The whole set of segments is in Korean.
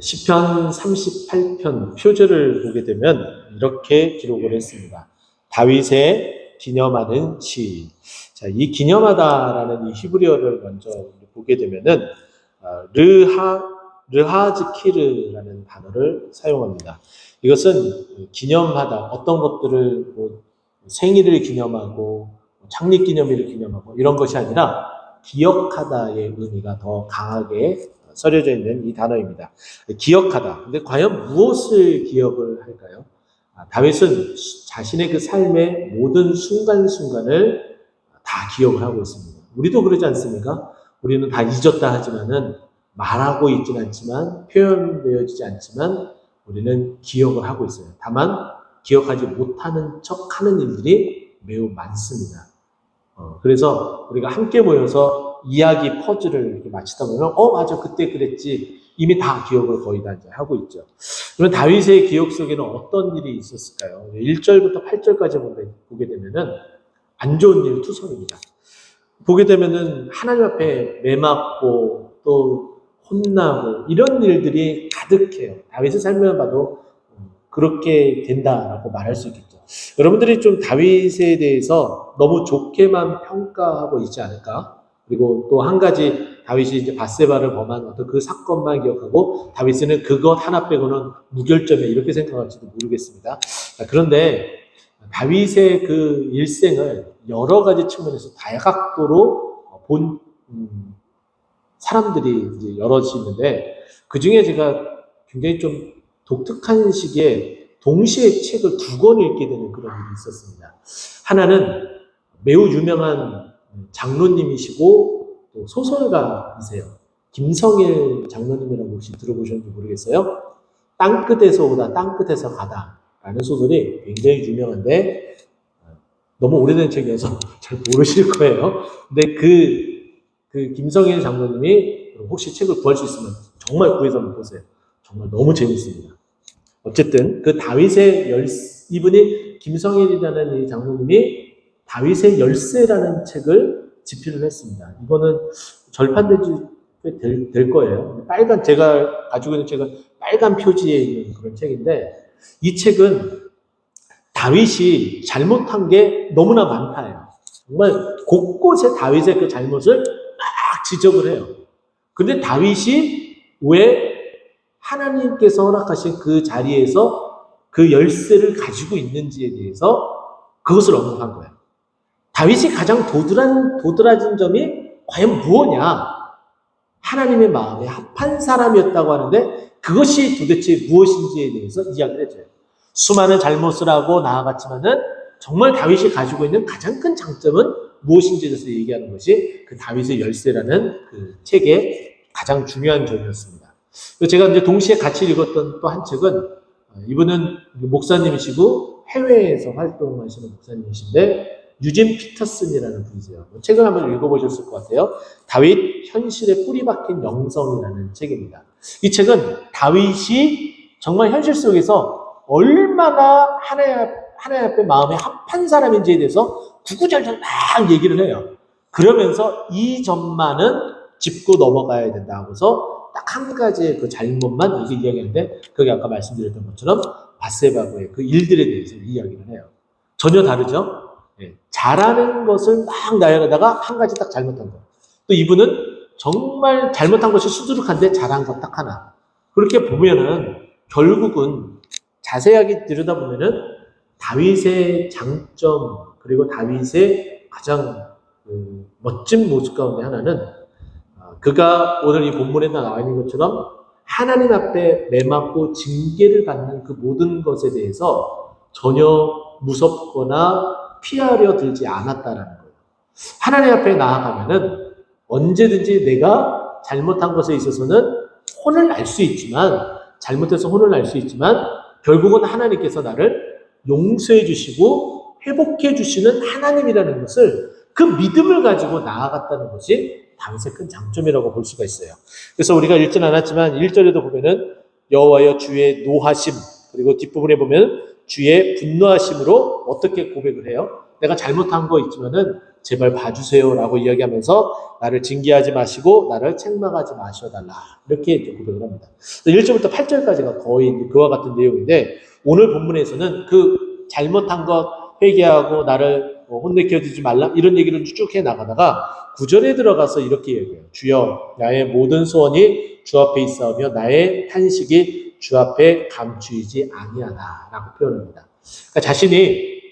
시편 38편 표절을 보게 되면 이렇게 기록을 했습니다. 다윗의 기념하는 시. 자, 이 기념하다라는 이 히브리어를 먼저 보게 되면은 어, 르하 르하즈키르라는 단어를 사용합니다. 이것은 기념하다 어떤 것들을 뭐 생일을 기념하고 창립 기념일을 기념하고 이런 것이 아니라 기억하다의 의미가 더 강하게 써려져 있는 이 단어입니다. 기억하다. 근데 과연 무엇을 기억을 할까요? 아, 다윗은 자신의 그 삶의 모든 순간순간을 다 기억을 하고 있습니다. 우리도 그러지 않습니까? 우리는 다 잊었다 하지만은 말하고 있지는 않지만 표현되어지지 않지만 우리는 기억을 하고 있어요. 다만 기억하지 못하는 척 하는 일들이 매우 많습니다. 어, 그래서 우리가 함께 모여서 이야기 퍼즐을 이렇게 마치다 보면, 어, 맞아, 그때 그랬지. 이미 다 기억을 거의 다 이제 하고 있죠. 그러면 다윗의 기억 속에는 어떤 일이 있었을까요? 1절부터 8절까지 보게 되면은 안 좋은 일 투성입니다. 보게 되면은 하나님 앞에 매 맞고 또 혼나고 이런 일들이 가득해요. 다윗의 삶을 봐도 그렇게 된다라고 말할 수 있겠죠. 여러분들이 좀 다윗에 대해서 너무 좋게만 평가하고 있지 않을까? 그리고 또 한 가지 다윗이 이제 바세바를 범한 어떤 그 사건만 기억하고 다윗은 그것 하나 빼고는 무결점에 이렇게 생각할지도 모르겠습니다. 자, 그런데 다윗의 그 일생을 여러 가지 측면에서 다각도로 본 음, 사람들이 이제 여럿이 있는데 그 중에 제가 굉장히 좀 독특한 시기에 동시에 책을 두 권 읽게 되는 그런 일이 있었습니다. 하나는 매우 유명한 장로님이시고 또 소설가이세요. 김성일 장로님이라고 혹시 들어보셨는지 모르겠어요. 땅끝에서 오다 땅끝에서 가다 라는 소설이 굉장히 유명한데 너무 오래된 책이어서 잘 모르실 거예요. 근데 그, 그 김성일 장로님이 혹시 책을 구할 수 있으면 정말 구해서 한번 보세요. 정말 너무 재밌습니다. 어쨌든 그 다윗의 열 이분이 김성일이라는 이 장로님이 다윗의 열쇠라는 책을 집필을 했습니다. 이거는 절판되지 될, 될 거예요. 빨간 제가 가지고 있는 책은 빨간 표지에 있는 그런 책인데 이 책은 다윗이 잘못한 게 너무나 많다요. 정말 곳곳에 다윗의 그 잘못을 막 지적을 해요. 근데 다윗이 왜 하나님께서 허락하신 그 자리에서 그 열쇠를 가지고 있는지에 대해서 그것을 언급한 거예요. 다윗이 가장 도드란, 도드라진 점이 과연 무엇냐? 하나님의 마음에 합한 사람이었다고 하는데 그것이 도대체 무엇인지에 대해서 이야기를 해줘요. 수많은 잘못을 하고 나아갔지만은 정말 다윗이 가지고 있는 가장 큰 장점은 무엇인지에 대해서 얘기하는 것이 그 다윗의 열쇠라는 그 책의 가장 중요한 점이었습니다. 제가 이제 동시에 같이 읽었던 또 한 책은 이분은 목사님이시고 해외에서 활동하시는 목사님이신데 유진 피터슨이라는 분이세요. 책을 한번 읽어보셨을 것 같아요. 다윗 현실에 뿌리 박힌 영성이라는 책입니다. 이 책은 다윗이 정말 현실 속에서 얼마나 하나님, 앞에 마음에 합한 사람인지에 대해서 구구절절 막 얘기를 해요. 그러면서 이 점만은 짚고 넘어가야 된다 하고서 딱 한 가지의 그 잘못만 이게 이야기하는데 그게 아까 말씀드렸던 것처럼 바세바고의 그 일들에 대해서 이야기를 해요. 전혀 다르죠? 네. 잘하는 것을 막 나열하다가 한 가지 딱 잘못한 거. 또 이분은 정말 잘못한 것이 수두룩한데 잘한 것 딱 하나. 그렇게 보면은 결국은 자세하게 들여다보면은 다윗의 장점 그리고 다윗의 가장 그 멋진 모습 가운데 하나는 그가 오늘 이 본문에 나와 있는 것처럼 하나님 앞에 매맞고 징계를 받는 그 모든 것에 대해서 전혀 무섭거나 피하려 들지 않았다라는 거예요. 하나님 앞에 나아가면은 언제든지 내가 잘못한 것에 있어서는 혼을 날 수 있지만 잘못해서 혼을 날 수 있지만 결국은 하나님께서 나를 용서해 주시고 회복해 주시는 하나님이라는 것을 그 믿음을 가지고 나아갔다는 것이 다윗의 큰 장점이라고 볼 수가 있어요. 그래서 우리가 읽진 않았지만 1절에도 보면은 여호와여 주의 노하심 그리고 뒷부분에 보면 주의 분노하심으로 어떻게 고백을 해요? 내가 잘못한 거 있지만은 제발 봐주세요라고 이야기하면서 나를 징계하지 마시고 나를 책망하지 마셔달라 이렇게 이제 고백을 합니다. 1절부터 8절까지가 거의 그와 같은 내용인데 오늘 본문에서는 그 잘못한 것 회개하고 나를 뭐 혼내켜 주지 말라 이런 얘기를 쭉 해 나가다가 9절에 들어가서 이렇게 얘기해요. 주여 나의 모든 소원이 주 앞에 있어오며 나의 탄식이 주 앞에 감추이지 아니하다라고 표현합니다. 그러니까 자신이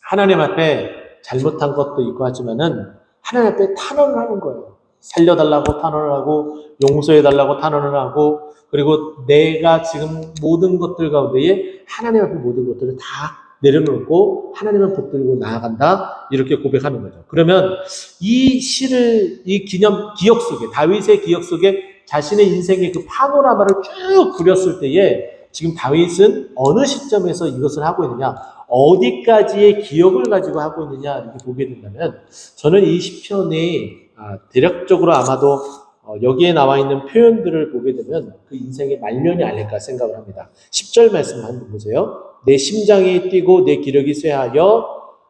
하나님 앞에 잘못한 것도 있고 하지만은 하나님 앞에 탄원을 하는 거예요. 살려달라고 탄원을 하고 용서해달라고 탄원을 하고 그리고 내가 지금 모든 것들 가운데에 하나님 앞에 모든 것들을 다 내려놓고 하나님을 붙들고 나아간다 이렇게 고백하는 거죠. 그러면 이 시를 이 기념 기억 속에 다윗의 기억 속에 자신의 인생의 그 파노라마를 쭉 그렸을 때에 지금 다윗은 어느 시점에서 이것을 하고 있느냐 어디까지의 기억을 가지고 하고 있느냐 이렇게 보게 된다면 저는 이 시편이 아, 대략적으로 아마도 어, 여기에 나와 있는 표현들을 보게 되면 그 인생의 말년이 아닐까 생각을 합니다. 10절 말씀 한번 보세요. 내 심장이 뛰고 내 기력이 쇠하여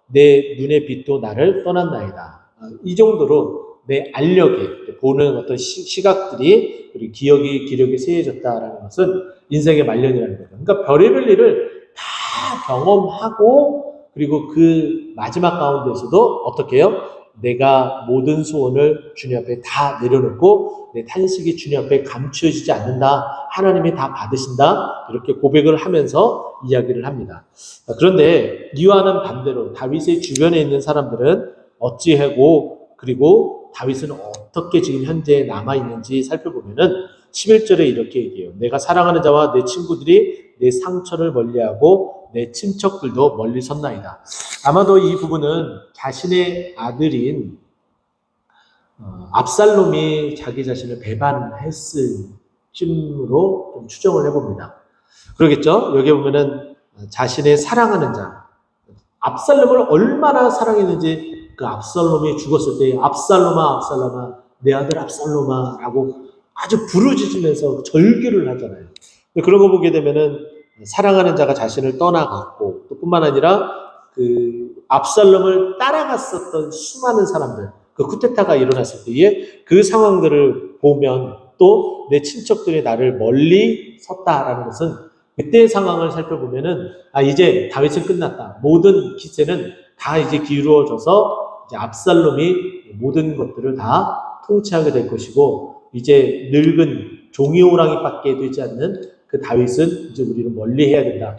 내 눈의 빛도 나를 떠났나이다. 아, 이 정도로 내 알력이 보는 어떤 시, 각들이 그리고 기억이 기력이 쇠해졌다라는 것은 인생의 말년이라는 거죠. 그러니까 별의별 일을 다 경험하고 그리고 그 마지막 가운데서도 어떻게 해요? 내가 모든 소원을 주님 앞에 다 내려놓고 내 탄식이 주님 앞에 감추어지지 않는다. 하나님이 다 받으신다. 이렇게 고백을 하면서 이야기를 합니다. 그런데 이와는 반대로 다윗의 주변에 있는 사람들은 어찌하고 그리고 다윗은 어떻게 지금 현재 남아 있는지 살펴보면은 11절에 이렇게 얘기해요. 내가 사랑하는 자와 내 친구들이 내 상처를 멀리하고 내 친척들도 멀리 섰나이다. 아마도 이 부분은 자신의 아들인 어, 압살롬이 자기 자신을 배반했을 쯤으로 좀 추정을 해봅니다. 그러겠죠? 여기 보면은 자신의 사랑하는 자, 압살롬을 얼마나 사랑했는지 그 압살롬이 죽었을 때 압살롬아 압살롬아 내 아들 압살롬아라고 아주 부르짖으면서 절규를 하잖아요. 그런 거 보게 되면은 사랑하는 자가 자신을 떠나갔고 또 뿐만 아니라 그 압살롬을 따라갔었던 수많은 사람들 그 쿠데타가 일어났을 때에 그 상황들을 보면 또 내 친척들이 나를 멀리 섰다라는 것은 그때의 상황을 살펴보면은 아 이제 다윗은 끝났다 모든 기세는 다 이제 기울어져서 이제 압살롬이 모든 것들을 다 통치하게 될 것이고 이제 늙은 종이 호랑이밖에 되지 않는 그 다윗은 이제 우리는 멀리 해야 된다.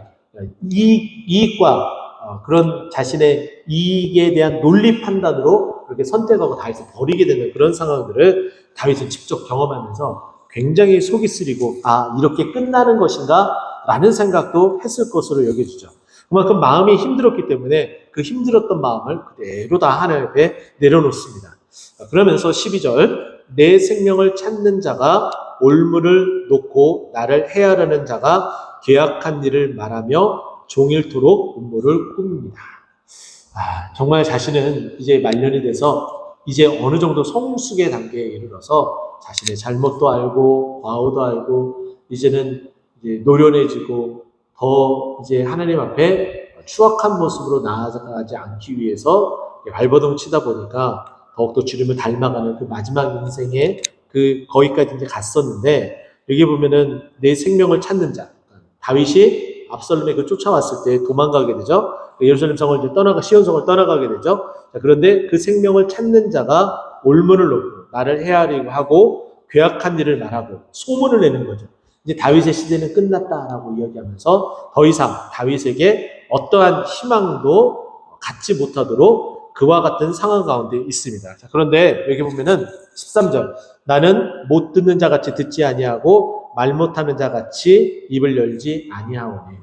이익, 이익과 어, 그런 자신의 이익에 대한 논리 판단으로 그렇게 선택하고 다윗을 버리게 되는 그런 상황들을 다윗은 직접 경험하면서 굉장히 속이 쓰리고 아 이렇게 끝나는 것인가 라는 생각도 했을 것으로 여겨지죠. 그만큼 마음이 힘들었기 때문에 그 힘들었던 마음을 그대로 다 하나님 앞에 내려놓습니다. 그러면서 12절 내 생명을 찾는 자가 올무를 놓고 나를 해하려는 자가 계약한 일을 말하며 종일토록 음모를 꾸밉니다. 아, 정말 자신은 이제 말년이 돼서 이제 어느 정도 성숙의 단계에 이르러서 자신의 잘못도 알고 과오도 알고 이제는 이제 노련해지고 더 이제 하나님 앞에 추악한 모습으로 나아가지 않기 위해서 발버둥 치다 보니까 더욱더 주님을 닮아가는 그 마지막 인생의 그 거기까지 이제 갔었는데 여기 보면은 내 생명을 찾는 자 다윗이 압살롬에 그 쫓아왔을 때 도망가게 되죠. 예루살렘 성을 이제 떠나가 시온 성을 떠나가게 되죠. 자, 그런데 그 생명을 찾는 자가 올문을 놓고 나를 헤아리고 하고 괴악한 일을 말하고 소문을 내는 거죠. 이제 다윗의 시대는 끝났다라고 이야기하면서 더 이상 다윗에게 어떠한 희망도 갖지 못하도록 그와 같은 상황 가운데 있습니다. 자, 그런데 여기 보면은 13절 나는 못 듣는 자 같이 듣지 아니하고 말 못하는 자 같이 입을 열지 아니하오니.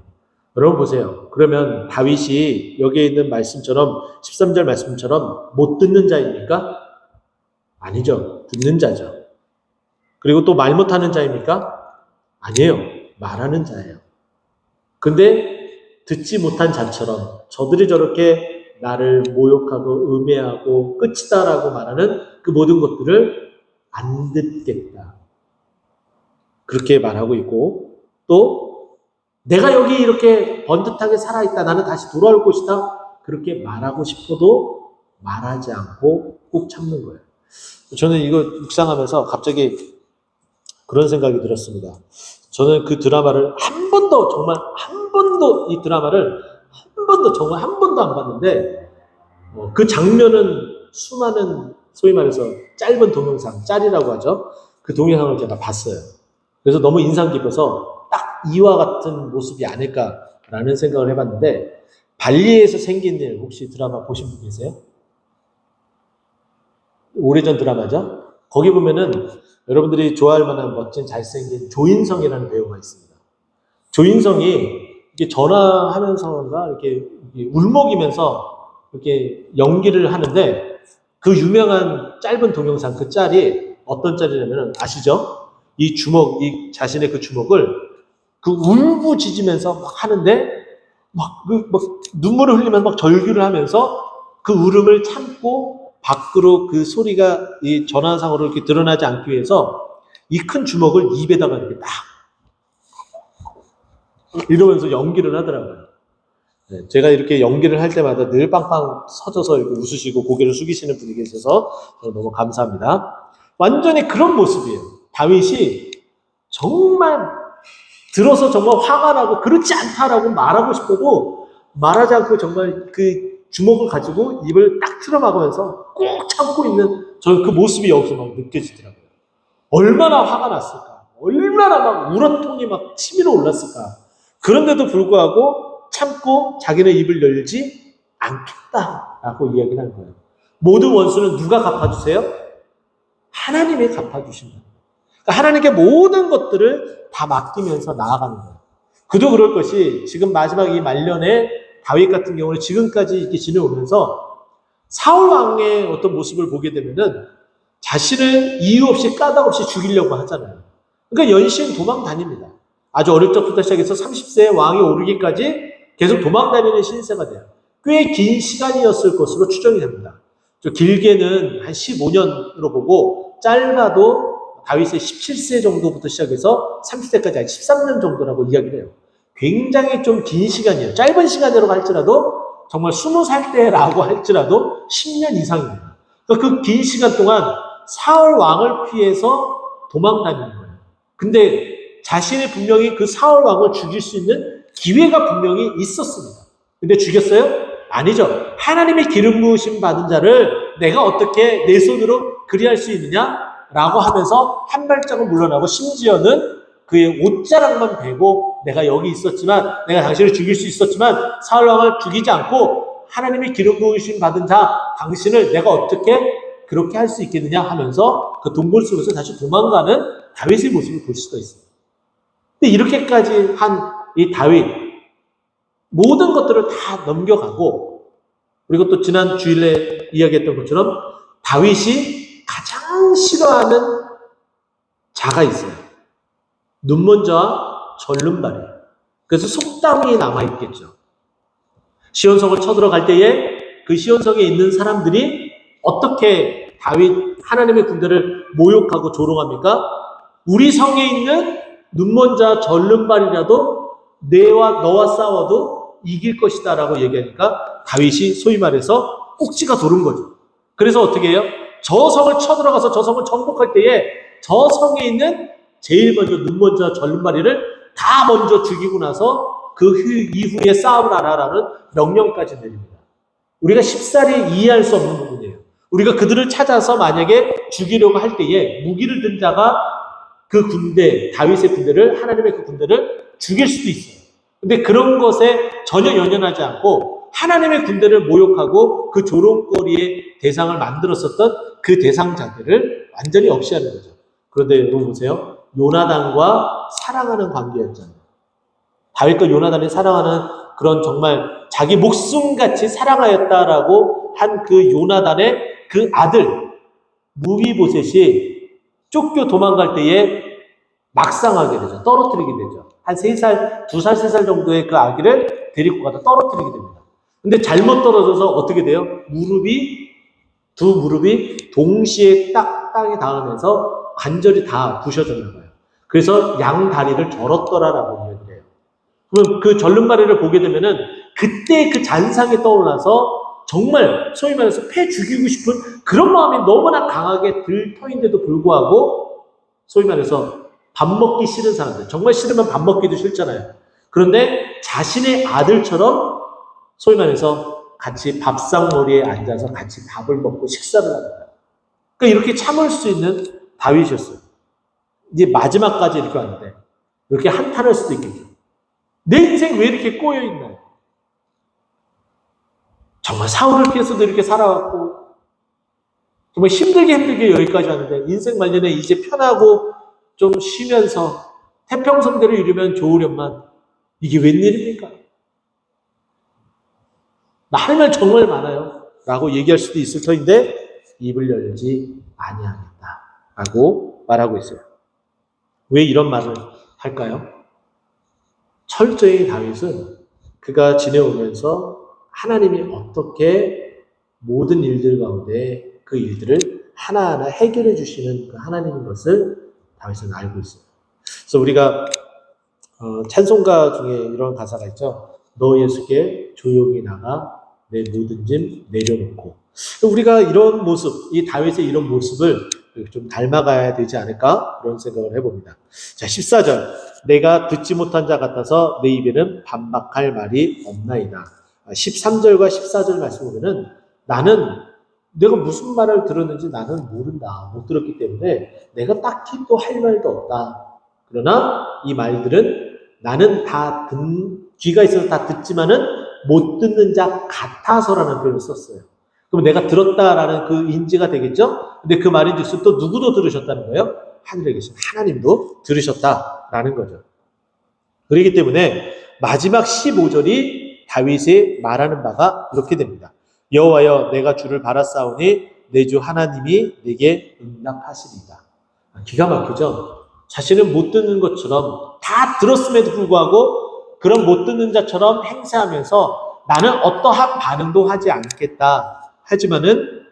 여러분 보세요. 그러면 다윗이 여기에 있는 말씀처럼 13절 말씀처럼 못 듣는 자입니까? 아니죠. 듣는 자죠. 그리고 또 말 못하는 자입니까? 아니에요. 말하는 자예요. 근데 듣지 못한 자처럼 저들이 저렇게 나를 모욕하고 음해하고 끝이다라고 말하는 그 모든 것들을 안 듣겠다. 그렇게 말하고 있고 또 내가 여기 이렇게 번듯하게 살아있다. 나는 다시 돌아올 것이다. 그렇게 말하고 싶어도 말하지 않고 꾹 참는 거예요. 저는 이거 묵상하면서 갑자기 그런 생각이 들었습니다. 저는 그 드라마를 한 번도 정말 한 번도 이 드라마를 한 번도 정말 한 번도 안 봤는데 어, 그 장면은 수많은 소위 말해서 짧은 동영상 짤이라고 하죠. 그 동영상을 제가 봤어요. 그래서 너무 인상 깊어서 딱 이와 같은 모습이 아닐까라는 생각을 해봤는데 발리에서 생긴 일 혹시 드라마 보신 분 계세요? 오래전 드라마죠. 거기 보면은 여러분들이 좋아할 만한 멋진 잘생긴 조인성이라는 배우가 있습니다. 조인성이 이렇게 전화하면서가 이렇게 울먹이면서 이렇게 연기를 하는데 그 유명한 짧은 동영상 그 짤이 어떤 짤이냐면은 아시죠? 이 주먹, 이 자신의 그 주먹을 그 울부짖으면서 막 하는데 막, 그, 막 눈물을 흘리면서 막 절규를 하면서 그 울음을 참고 밖으로 그 소리가 이 전화상으로 이렇게 드러나지 않기 위해서 이 큰 주먹을 입에다가 이렇게 딱 이러면서 연기를 하더라고요. 네, 제가 이렇게 연기를 할 때마다 늘 빵빵 서져서 웃으시고 고개를 숙이시는 분이 계셔서 너무 감사합니다. 완전히 그런 모습이에요. 다윗이 정말 들어서 정말 화가 나고 그렇지 않다라고 말하고 싶어도 말하지 않고 정말 그 주먹을 가지고 입을 딱 틀어막으면서 꼭 참고 있는 저는 그 모습이 여기서 막 느껴지더라고요. 얼마나 화가 났을까? 얼마나 막 우라통이 막 치밀어 올랐을까? 그런데도 불구하고 참고 자기네 입을 열지 않겠다라고 이야기를 하는 거예요. 모든 원수는 누가 갚아주세요? 하나님이 갚아주신다. 그러니까 하나님께 모든 것들을 다 맡기면서 나아가는 거예요. 그도 그럴 것이 지금 마지막 이 말년에 다윗 같은 경우는 지금까지 이렇게 지내오면서 사울 왕의 어떤 모습을 보게 되면은 자신을 이유 없이 까닭 없이 죽이려고 하잖아요. 그러니까 연신 도망 다닙니다. 아주 어릴 적부터 시작해서 30세에 왕이 오르기까지 계속 도망 다니는 신세가 돼요. 꽤 긴 시간이었을 것으로 추정이 됩니다. 길게는 한 15년으로 보고 짧아도 다윗의 17세 정도부터 시작해서 30세까지 한 13년 정도라고 이야기를 해요. 굉장히 좀 긴 시간이에요. 짧은 시간이라고 할지라도 정말 20살 때라고 할지라도 10년 이상입니다. 그 긴 시간 동안 사울 왕을 피해서 도망 다니는 거예요. 근데 자신이 분명히 그 사울 왕을 죽일 수 있는 기회가 분명히 있었습니다. 근데 죽였어요? 아니죠. 하나님의 기름 부으심 받은 자를 내가 어떻게 내 손으로 그리할 수 있느냐? 라고 하면서 한 발짝은 물러나고 심지어는 그의 옷자락만 베고 내가 여기 있었지만 내가 당신을 죽일 수 있었지만 사울 왕을 죽이지 않고 하나님의 기름 부으심 받은 자 당신을 내가 어떻게 그렇게 할 수 있겠느냐 하면서 그 동굴 속에서 다시 도망가는 다윗의 모습을 볼 수가 있습니다. 근데 이렇게까지 한 이 다윗 모든 것들을 다 넘겨가고 그리고 또 지난 주일에 이야기했던 것처럼 다윗이 가장 싫어하는 자가 있어요. 눈먼저와 절름발이에요. 그래서 속담이 남아있겠죠. 시온성을 쳐들어갈 때에 그 시온성에 있는 사람들이 어떻게 다윗 하나님의 군대를 모욕하고 조롱합니까? 우리 성에 있는 눈먼 자 절름발이라도 내와 너와 싸워도 이길 것이다라고 얘기하니까 다윗이 소위 말해서 꼭지가 도는 거죠. 그래서 어떻게 해요? 저 성을 쳐들어가서 저 성을 정복할 때에 저 성에 있는 제일 먼저 눈 먼저 절름발이를 다 먼저 죽이고 나서 그 이후에 싸움을 하라라는 명령까지 내립니다. 우리가 쉽사리 이해할 수 없는 부분이에요. 우리가 그들을 찾아서 만약에 죽이려고 할 때에 무기를 든 자가 그 군대, 다윗의 군대를, 하나님의 그 군대를 죽일 수도 있어요. 근데 그런 것에 전혀 연연하지 않고 하나님의 군대를 모욕하고 그 조롱거리의 대상을 만들었었던 그 대상자들을 완전히 없이 하는 거죠. 그런데 여러분 보세요. 요나단과 사랑하는 관계였잖아요. 다윗과 요나단이 사랑하는 그런 정말 자기 목숨같이 사랑하였다라고 한 그 요나단의 그 아들 무비보셋이 쫓겨 도망갈 때에 막상하게 되죠. 떨어뜨리게 되죠. 한 3살, 2살, 3살 정도의 그 아기를 데리고 가다 떨어뜨리게 됩니다. 근데 잘못 떨어져서 어떻게 돼요? 무릎이, 두 무릎이 동시에 딱 땅에 닿으면서 관절이 다 부셔졌나 봐요. 그래서 양 다리를 절었더라라고 이야기를 해요. 그러면 그 절름발이를 보게 되면은 그때 그 잔상이 떠올라서 정말 소위 말해서 패 죽이고 싶은 그런 마음이 너무나 강하게 들 터인데도 불구하고 소위 말해서 밥 먹기 싫은 사람들 정말 싫으면 밥 먹기도 싫잖아요. 그런데 자신의 아들처럼 소위 말해서 같이 밥상머리에 앉아서 같이 밥을 먹고 식사를 하는 거예요. 그러니까 이렇게 참을 수 있는 다윗이었어요. 이제 마지막까지 이렇게 왔는데 이렇게 한탄할 수도 있겠죠. 내 인생 왜 이렇게 꼬여 있나요? 정말 사울을 피해서도 이렇게 살아왔고 정말 힘들게 힘들게 여기까지 왔는데 인생 말년에 이제 편하고 좀 쉬면서 태평성대로 이루면 좋으련만 이게 웬일입니까? 나 할 말 정말 많아요. 라고 얘기할 수도 있을 터인데 입을 열지 아니하겠다. 라고 말하고 있어요. 왜 이런 말을 할까요? 철저히 다윗은 그가 지내오면서 하나님이 어떻게 모든 일들 가운데 그 일들을 하나하나 해결해 주시는 그 하나님인 것을 다윗은 알고 있어요. 그래서 우리가 어, 찬송가 중에 이런 가사가 있죠. 너 예수께 조용히 나가 내 모든 짐 내려놓고 우리가 이런 모습, 이 다윗의 이런 모습을 좀 닮아가야 되지 않을까 그런 생각을 해봅니다. 자, 14절 내가 듣지 못한 자 같아서 내 입에는 반박할 말이 없나이다. 13절과 14절 말씀 보면은 나는 내가 무슨 말을 들었는지 나는 모른다. 못 들었기 때문에 내가 딱히 또 할 말도 없다. 그러나 이 말들은 나는 다 듣, 귀가 있어서 다 듣지만은 못 듣는 자 같아서라는 표현을 썼어요. 그럼 내가 들었다라는 그 인지가 되겠죠? 근데 그 말인 즉슨 또 누구도 들으셨다는 거예요? 하늘에 계신 하나님도 들으셨다라는 거죠. 그렇기 때문에 마지막 15절이 다윗이 말하는 바가 이렇게 됩니다. 여호와여 내가 주를 바라싸우니 내 주 하나님이 내게 응답하시리이다. 기가 막히죠? 자신은 못 듣는 것처럼 다 들었음에도 불구하고 그런 못 듣는 자처럼 행세하면서 나는 어떠한 반응도 하지 않겠다. 하지만은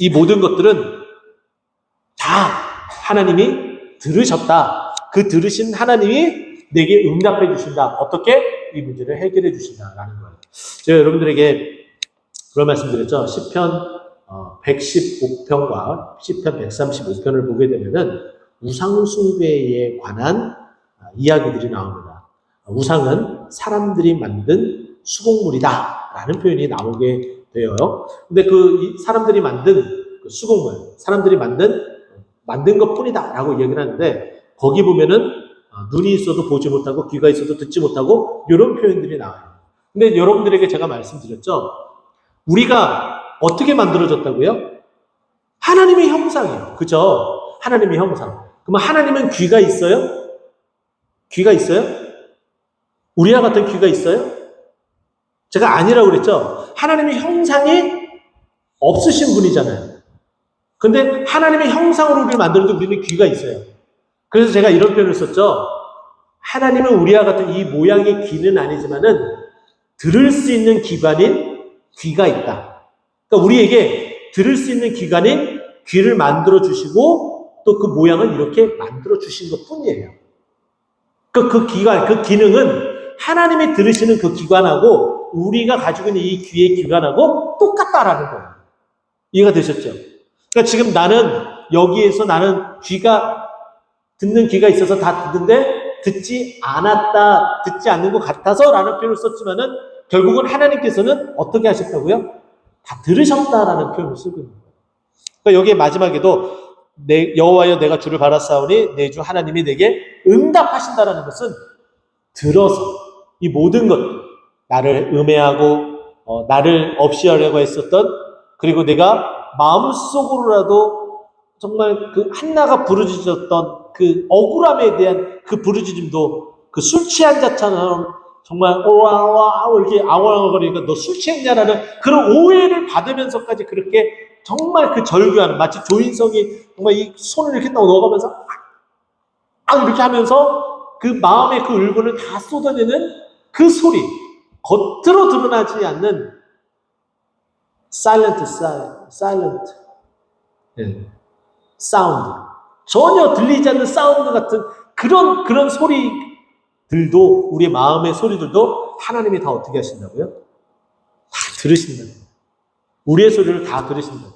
이 모든 것들은 다 하나님이 들으셨다. 그 들으신 하나님이 내게 응답해 주신다. 어떻게? 이 문제를 해결해 주신다라는 거예요. 제가 여러분들에게 그런 말씀 드렸죠. 10편 115편과 10편 135편을 보게 되면은 우상 숭배에 관한 아, 이야기들이 나옵니다. 우상은 사람들이 만든 수공물이다. 라는 표현이 나오게 돼요. 근데 그 사람들이 만든 그 수공물, 사람들이 만든, 만든 것 뿐이다. 라고 얘기를 하는데, 거기 보면은 어, 눈이 있어도 보지 못하고, 귀가 있어도 듣지 못하고, 이런 표현들이 나와요. 근데 여러분들에게 제가 말씀드렸죠. 우리가 어떻게 만들어졌다고요? 하나님의 형상이에요. 그죠? 하나님의 형상. 그러면 하나님은 귀가 있어요? 귀가 있어요? 우리와 같은 귀가 있어요? 제가 아니라고 그랬죠? 하나님의 형상이 없으신 분이잖아요. 근데 하나님의 형상으로 우리를 만들어도 우리는 귀가 있어요. 그래서 제가 이런 표현을 썼죠. 하나님은 우리와 같은 이 모양의 귀는 아니지만은 들을 수 있는 기관인 귀가 있다. 그러니까 우리에게 들을 수 있는 기관인 귀를 만들어 주시고 또 그 모양을 이렇게 만들어 주신 것 뿐이에요. 그, 그 기관, 그 기능은 하나님이 들으시는 그 기관하고 우리가 가지고 있는 이 귀의 기관하고 똑같다라는 거예요. 이해가 되셨죠? 그러니까 지금 나는 여기에서 나는 귀가 듣는 귀가 있어서 다 듣는데 듣지 않았다, 듣지 않는 것 같아서 라는 표현을 썼지만은 결국은 하나님께서는 어떻게 하셨다고요? 다 들으셨다라는 표현을 쓰고 있는 거예요. 그러니까 여기에 마지막에도 내 여호와여 내가 주를 바라싸우니 내 주 하나님이 내게 응답하신다라는 것은 들어서 이 모든 것들 나를 음해하고 어, 나를 없이 하려고 했었던 그리고 내가 마음속으로라도 정말 그 한나가 부르짖었던 그 억울함에 대한 그 부르짖음도 그 술 취한 자처럼 정말 오와와 이렇게 아웅거리니까 너 술 취했냐라는 그런 오해를 받으면서까지 그렇게 정말 그 절규하는 마치 조인성이 정말 이 손을 이렇게 넣어가면서 아 이렇게 하면서 그 마음의 그 울분을 다 쏟아내는 그 소리 겉으로 드러나지 않는 silent, silent, 네. 사운드 전혀 들리지 않는 사운드 같은 그런 그런 소리들도 우리의 마음의 소리들도 하나님이 다 어떻게 하신다고요? 다 들으신다는 거예요. 우리의 소리를 다 들으신다.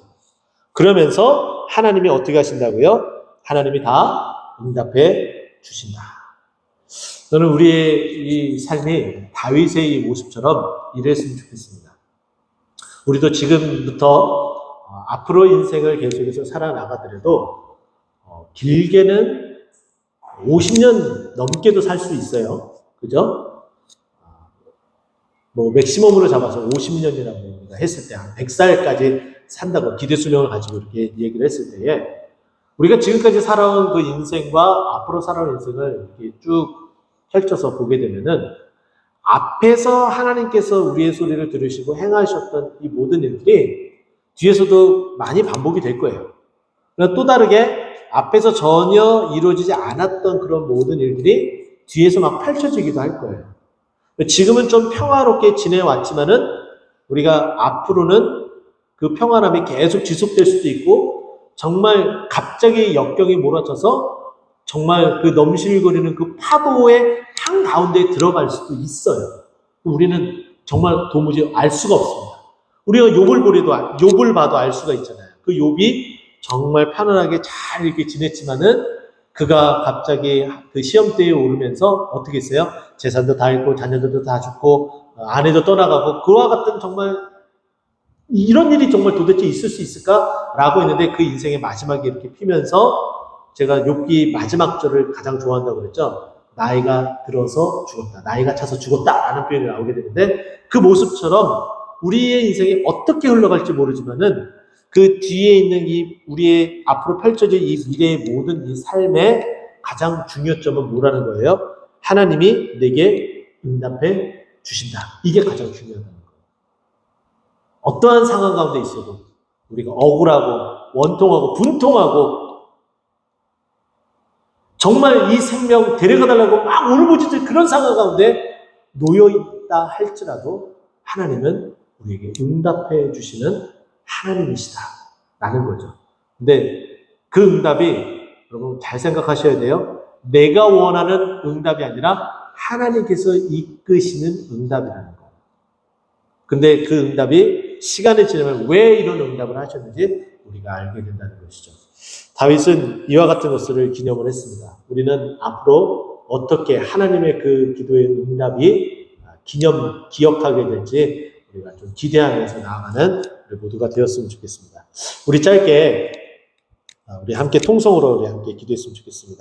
그러면서 하나님이 어떻게 하신다고요? 하나님이 다 응답해 주신다. 저는 우리의 이 삶이 다윗의 이 모습처럼 이랬으면 좋겠습니다. 우리도 지금부터 어, 앞으로 인생을 계속해서 살아나가더라도 어, 길게는 50년 넘게도 살 수 있어요. 그죠? 뭐 맥시멈으로 잡아서 50년이라고 우리가 했을 때 한 100살까지 산다고 기대 수명을 가지고 이렇게 얘기를 했을 때에 우리가 지금까지 살아온 그 인생과 앞으로 살아올 인생을 이렇게 쭉 펼쳐서 보게 되면은 앞에서 하나님께서 우리의 소리를 들으시고 행하셨던 이 모든 일들이 뒤에서도 많이 반복이 될 거예요. 또 다르게 앞에서 전혀 이루어지지 않았던 그런 모든 일들이 뒤에서 막 펼쳐지기도 할 거예요. 지금은 좀 평화롭게 지내왔지만은 우리가 앞으로는 그 평안함이 계속 지속될 수도 있고 정말 갑자기 역경이 몰아쳐서 정말 그 넘실거리는 그 파도의 한가운데 들어갈 수도 있어요. 우리는 정말 도무지 알 수가 없습니다. 우리가 욥을 보래도 알- 욥을 봐도 알 수가 있잖아요. 그 욥이 정말 편안하게 잘 이렇게 지냈지만은 그가 갑자기 그 시험대에 오르면서 어떻게 했어요? 재산도 다 잃고 자녀들도 다 죽고 어, 아내도 떠나가고 그와 같은 정말 이런 일이 정말 도대체 있을 수 있을까라고 했는데 그 인생의 마지막에 이렇게 피면서 제가 욥기 마지막 절을 가장 좋아한다고 그랬죠. 나이가 들어서 죽었다. 나이가 차서 죽었다 라는 표현이 나오게 되는데 그 모습처럼 우리의 인생이 어떻게 흘러갈지 모르지만은 그 뒤에 있는 이 우리의 앞으로 펼쳐질 이 미래의 모든 이 삶의 가장 중요점은 뭐라는 거예요? 하나님이 내게 응답해 주신다. 이게 가장 중요하다는 거예요. 어떠한 상황 가운데 있어도 우리가 억울하고 원통하고 분통하고 정말 이 생명 데려가 달라고 막 울부짖을 그런 상황 가운데 놓여 있다 할지라도 하나님은 우리에게 응답해 주시는 하나님이시다. 라는 거죠. 근데 그 응답이 여러분 잘 생각하셔야 돼요. 내가 원하는 응답이 아니라 하나님께서 이끄시는 응답이라는 거예요. 근데 그 응답이 시간이 지나면 왜 이런 응답을 하셨는지 우리가 알게 된다는 것이죠. 다윗은 이와 같은 것을 기념을 했습니다. 우리는 앞으로 어떻게 하나님의 그 기도의 응답이 기념, 기억하게 될지 우리가 좀 기대하면서 나아가는 우리 모두가 되었으면 좋겠습니다. 우리 짧게, 아, 우리 함께 통성으로 우리 함께 기도했으면 좋겠습니다.